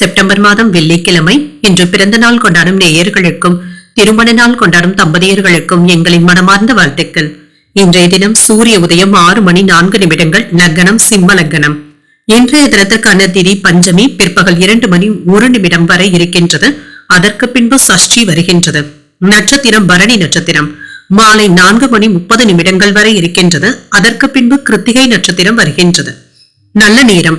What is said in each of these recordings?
September மாதம் வெள்ளிக்கிழமை இன்று பிறந்த நாள் கொண்டாடும் நேயர்களுக்கும் திருமண நாள் கொண்டாடும் தம்பதியர்களுக்கும் எங்களின் மனமார்ந்த வாழ்த்துக்கள். இன்றைய தினம் சூரிய உதயம் ஆறு மணி நான்கு நிமிடங்கள் லக்னம் சிம்ம லக்னம். இன்றைய தினத்துக்கான திதி பஞ்சமி பிற்பகல் இரண்டு மணி ஒரு நிமிடம் வரை இருக்கின்றது. அதற்கு பின்பு சஷ்டி வருகின்றது. நட்சத்திரம் பரணி நட்சத்திரம். மாலை நான்கு மணி முப்பது நிமிடங்கள் வரை இருக்கின்றது. அதற்கு பின்பு கிருத்திகை நட்சத்திரம் வருகின்றது. நல்ல நேரம்.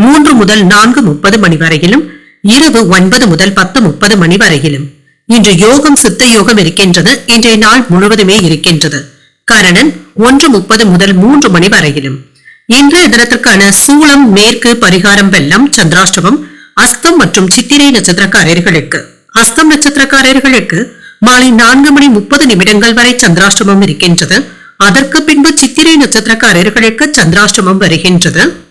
மூன்று முதல் நான்கு முப்பது மணி வரையிலும் இரவு ஒன்பது முதல் பத்து முப்பது மணி வரையிலும். இன்று யோகம் சித்த யோகம் இருக்கின்றது. இன்றைய நாள் முழுவதுமே இருக்கின்றது. கரணன் ஒன்று முப்பது முதல் மூன்று மணி வரையிலும். இன்றைய தினத்திற்கான சூளம் மேற்கு பரிகாரம் வெள்ளம் சந்திராஷ்டமம் அஸ்தம் மற்றும் சித்திரை நட்சத்திரக்காரர்களுக்கு. அஸ்தம் நட்சத்திரக்காரர்களுக்கு மாலை நான்கு மணி முப்பது நிமிடங்கள் வரை சந்திராஷ்டமம் இருக்கின்றது. அதற்கு பின்பு சித்திரை நட்சத்திரக்காரர்களுக்கு சந்திராஷ்டமம் வருகின்றது.